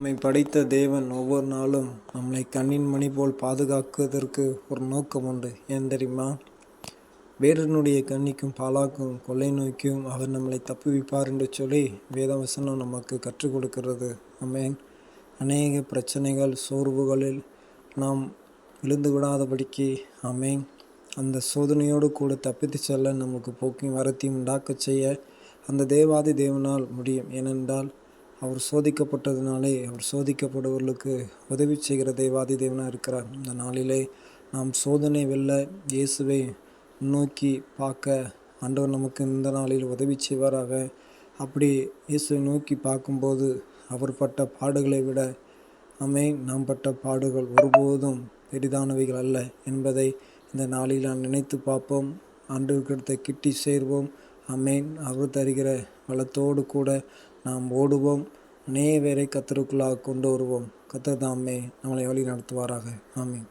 நம்மை படைத்த தேவன் ஒவ்வொரு நாளும் நம்மளை கண்ணின் மணி போல் பாதுகாக்குவதற்கு ஒரு நோக்கம் உண்டு. ஏன் தெரியுமா? வேறனுடைய கண்ணிக்கும் பாலாக்கும் கொள்ளை நோய்க்கும் அவர் நம்மளை தப்புவிப்பார் என்று சொல்லி வேதவசனம் நமக்கு கற்றுக் கொடுக்கிறது. ஆமென். அநேக பிரச்சனைகள் சோர்வுகளில் நாம் விழுந்து விடாதபடிக்கு அமேன் அந்த சோதனையோடு கூட தப்பித்து செல்ல நமக்கு போக்கையும் வரத்தையும் உண்டாக்கச் செய்ய அந்த தேவாதி தேவனால் முடியும். ஏனென்றால் அவர் சோதிக்கப்பட்டதினாலே அவர் சோதிக்கப்படுவர்களுக்கு உதவி செய்கிற தெய்வாதி தேவனாக இருக்கிறார். இந்த நாளிலே நாம் சோதனை வெல்ல இயேசுவை நோக்கி பார்க்க ஆண்டவர் நமக்கு இந்த நாளில் உதவி செய்வாராக. அப்படி இயேசுவை நோக்கி பார்க்கும்போது அவர் பட்ட பாடுகளை விட நம்மை நாம் பட்ட பாடுகள் ஒருபோதும் பெரிதானவைகள் அல்ல என்பதை இந்த நாளில் நான் நினைத்து பார்ப்போம். ஆண்டவர்கிட்ட கிட்டி சேர்வோம். அமேன் அவர் தருகிற வளத்தோடு கூட நாம் ஓடுவோம். நேவரை கத்தருக்குள்ளாக கொண்டு வருவோம். கத்தர் தாமே நம்மளை வழி நடத்துவாராக. ஆமீன்.